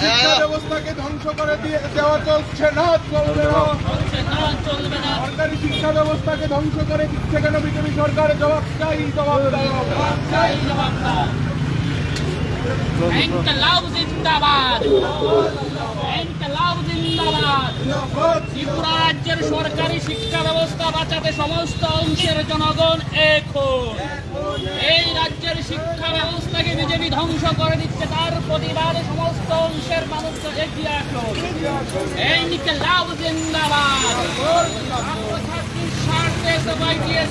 শিক্ষা ব্যবস্থাকে ধ্বংস করে দিয়ে দেওয়া চলছে না, চলবে না। সরকারি শিক্ষা ব্যবস্থাকে ধ্বংস করে দিচ্ছে কেন? বিজেপি সরকার চাই জিন্দাবাদ ত্রিপুরা রাজ্যের সরকারি শিক্ষা ব্যবস্থা বাঁচাতে সমস্ত অংশের জনগণ এক হন। এই রাজ্যের শিক্ষা ব্যবস্থাকে বিজেপি ধ্বংস করে দিচ্ছে তার প্রতিবাদে সমস্ত অংশের মানুষ এগিয়ে আসুন এই জিন্দাবাদ। স্বার্থে সবাই দিয়ে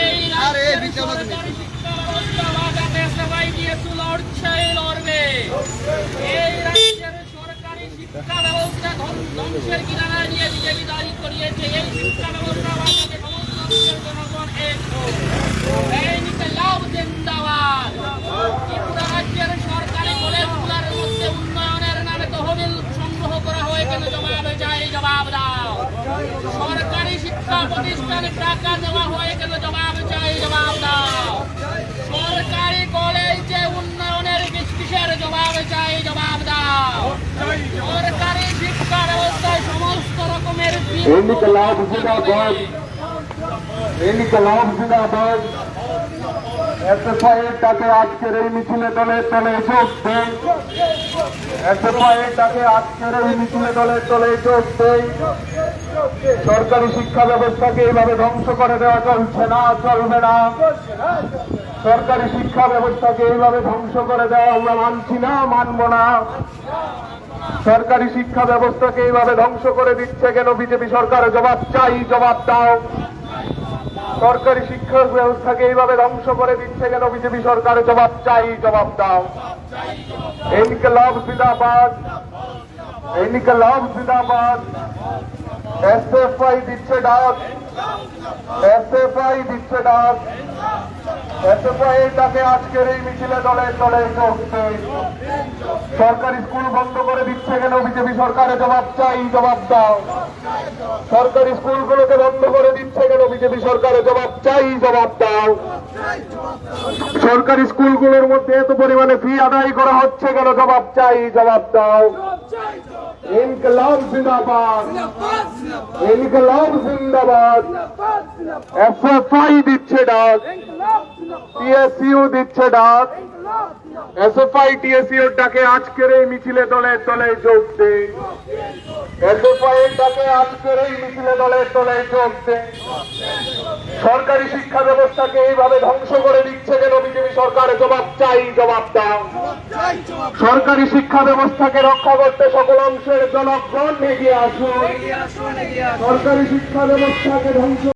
এই রাজ্যের সরকারি শিক্ষা ব্যবস্থা বাঁচাতে সবাই দিয়ে লড়ছে লড়বে এই রাজ্যের সরকারি শিক্ষা ব্যবস্থা ধ্বং- ধ্বংসের কিনারা নিয়ে বিজেপি দাঁড়ি করিয়েছে এই শিক্ষা ব্যবস্থা বাঁচাতে সমস্ত অংশের জনগণ এক নিতে লাভ জিন্দাবাদ ত্রিপুরা রাজ্যের সরকারি সরকারি শিক্ষা প্রতিষ্ঠানে টাকা দেওয়া হয় কেন জবাব চাই জবাব দাও সরকারি কলেজে উন্নয়নের কিসের জবাব চাই জবাব দাও সরকারি শিক্ষা ব্যবস্থায় সমস্ত রকমের ইনকলাব জিন্দাবাদ। ইনকলাব জিন্দাবাদ। এসএফআই এর ডাকে আজকের এই মিছিলে দলে দলে যোগ দেন এসএফআই এর ডাকে মিছিলে দলে যোগ দেন সরকারি শিক্ষা ব্যবস্থাকে এইভাবে ধ্বংস করে দেওয়া চলছে না, চলবে না। সরকারি শিক্ষা ব্যবস্থাকে এইভাবে ধ্বংস করে দেওয়া আমরা মানছি না, মানব না। সরকারি শিক্ষা ব্যবস্থাকে এইভাবে ধ্বংস করে দিচ্ছে কেন বিজেপি সরকার? জবাব চাই, জবাব দাও। সরকারি শিক্ষা ব্যবস্থাকে এইভাবে ধ্বংস করে দিচ্ছে কেন বিজেপি সরকার? জবাব চাই, জবাব দাও। ইনকলাব জিন্দাবাদ। ইনকলাব জিন্দাবাদ। এসএফআই দিচ্ছে ডাক। এসএফআই দিচ্ছে ডাক। এর ডাকে আজকের এই মিছিলে দলে দলে যোগ সরকারি স্কুল বন্ধ করে দিচ্ছে কেন? বিজেপি সরকারের জবাব চাই জবাব দাও। সরকারি স্কুলগুলোকে বন্ধ করে দিচ্ছে কেন? বিজেপি সরকারের জবাব চাই জবাব দাও। সরকারি স্কুলগুলোর মধ্যে এত পরিমাণে ফি আদায় করা হচ্ছে কেন? জবাব চাই জবাব দাও। ইনকলাব জিন্দাবাদ। ইনকলাব জিন্দাবাদ। এসএফআই দিচ্ছে ডাক। টিএসইউ দিচ্ছে ডাক। এসএফআই টিএসইউ ডাকে আজকের এই মিছিলে দলে দলে যোগ দেয় সরকারি শিক্ষা ব্যবস্থাকে এইভাবে ধ্বংস করে দিচ্ছে কেন বিজেপি সরকার? জবাব চাই, জবাব দাও। সরকারি শিক্ষা ব্যবস্থাকে রক্ষা করতে সকল অংশের জনগণ এগিয়ে আসুন। সরকারি শিক্ষা ব্যবস্থাকে ধ্বংস